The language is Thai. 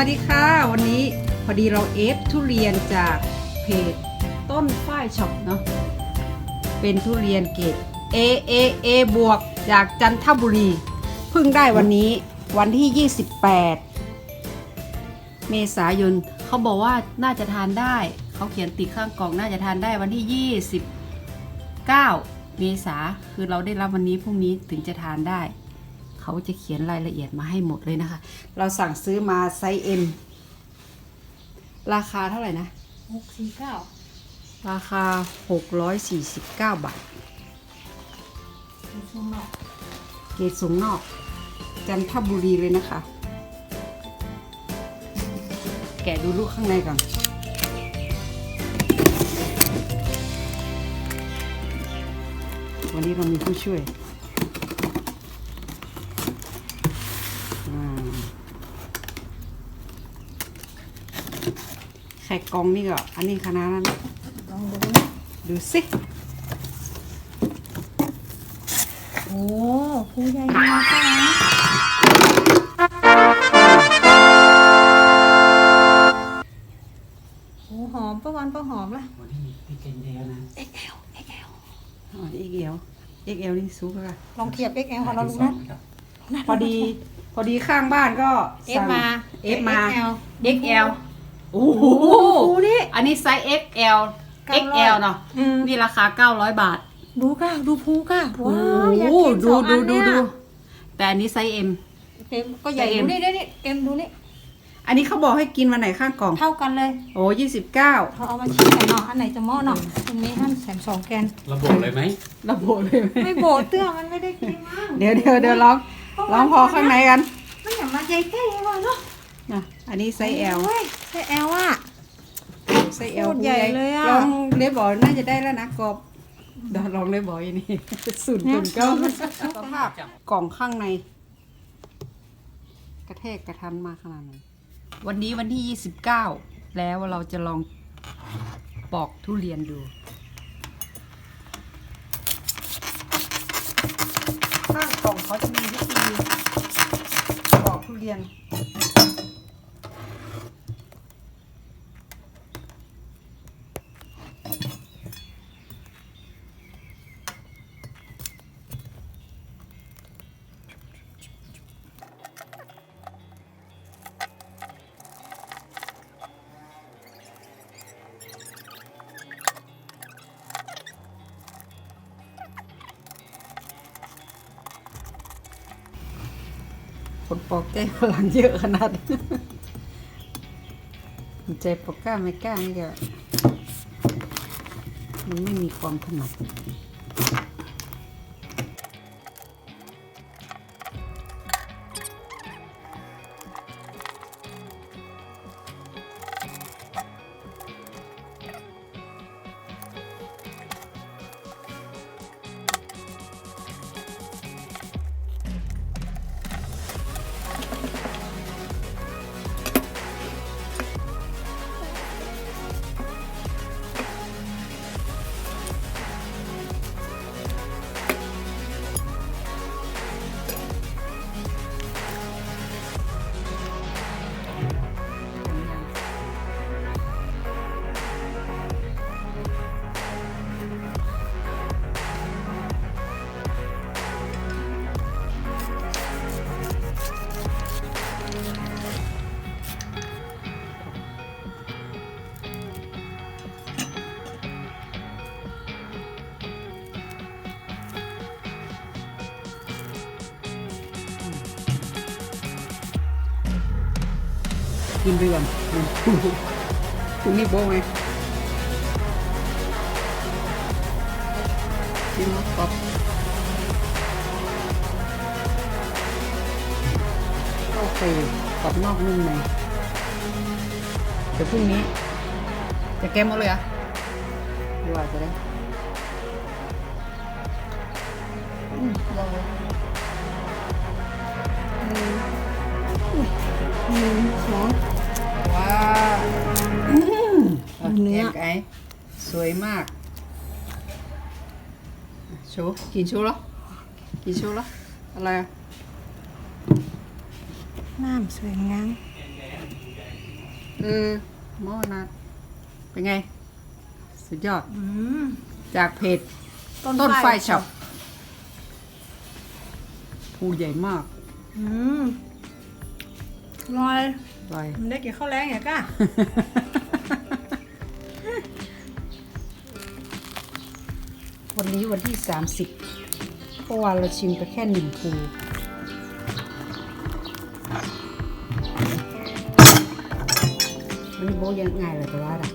วัสดีค่ะ วันนี้พอดีเราเอฟทุเรียนจากเพจต้นฝ้ายช็อปเนาะเป็นทุเรียนเกรด A A A บวกจากจันทบุรีเพิ่งได้วันนี้วันที่ 28 เมษายนเขาบอกว่าน่าจะทานได้ เขาเขียนติดข้างกล่องน่าจะทานได้วันที่ 29 เมษาคือเราได้รับวันนี้พรุ่งนี้ถึงจะทานได้ เขาจะเขียนรายละเอียดมาให้หมดเลยนะคะ เราสั่งซื้อมาไซส์ M ราคาเท่าไหร่นะหกสี่เก้าราคา 649 บาทดูช่วงนอกเกรดสูงนอก จันทบุรีเลยนะคะ แกะดูลูกข้างในก่อน วันนี้เรามีผู้ช่วยอ่า ไข่กองนี่ก็อันนี้คณะนั้นลองดูนะดูสิโอ้ผู้ใหญ่มากจ้าโอ้หอมประวันประหอมละวันนี้มีเกนเดียวนะ XL XL อ๋อ XL XL นี่สูงค่ะลองเทียบ XL ของเราดูสอนะงครับพอดี พอดีข้างบ้านก็เอฟสั่งมา F มา XL XL โอ้โหนี่อันนี้ไซส์ XL 900 XL เนาะอืมนี่ราคา 900 บาทดูค่ะดูภูค่ะโอ้ว้าวอยากโหกินดูสองดูอันดูเนี่ยดูแต่อันนี้ไซส์ M เอ็มก็ใหญ่แต่เอ็ม ดูนี่นี่นี่เอ็มดูนี่อันนี้เขาบอกให้กินวันไหนข้างกล่อง เท่ากันเลยโอ้29เขาเอามาชิมกันเนาะอันไหนจะเหมาะเนาะตรงนี้หั่นแถมสองแกน ระบุเลยไหมระบุเลยไหมไม่โบดเตื้อมันไม่ได้กินมั้งเดี๋ยวเดี๋ยวเดี๋ยวลองลองพอข้างในกันมันอย่ามาใหญ่แค่นี้วะเนาะนะอันนี้ไซส์ L เว้ย ไซส์ L อะไซส์ L โคตรใหญ่เลยอะ ลองเล็บบอกน่าจะได้แล้วนะกบเดี๋ยวลองเล็บบอกอันนี้สุดจนเก้าสภาพกล่องข้างใน กระแทกกระทันมากขนาดไหนวันนี้วันที่ 29 แล้วเราจะลองปอกทุเรียนดู ข้างกล่องเขาจะมีวิธีปอกทุเรียน คนปอกใจพลังเยอะขนาดนี้ใจปอกกล้าไม่กล้านี่ก็มันไม่มีความถนัด กินไปก่อนคุณนี่โบ้ไหมกินมากรอบโอเคกรอบนอกนุ่มในเดี๋ยวพรุ่งนี้ จะแก้มหมดเลยเหรอะหรือว่าจะได้อืมลองเลย เนื้อไก่สวยมากโชว์กินโชว์เหรอกินโชว์เหรออะไรอะน้ำสวยงามเออหม้อนัดเป็นไง สุดยอดอืมจากเพจต้นไฟช็อปภูใหญ่มาก อืม อร่อยอร่อยมันได้กินข้าวแรงอย่างก้าวันนี้วันที่ 30เพราะว่าเราชิมไปแค่หนึ่งภูวันนี้โบยังไงเลยแต่ว่าล่ะ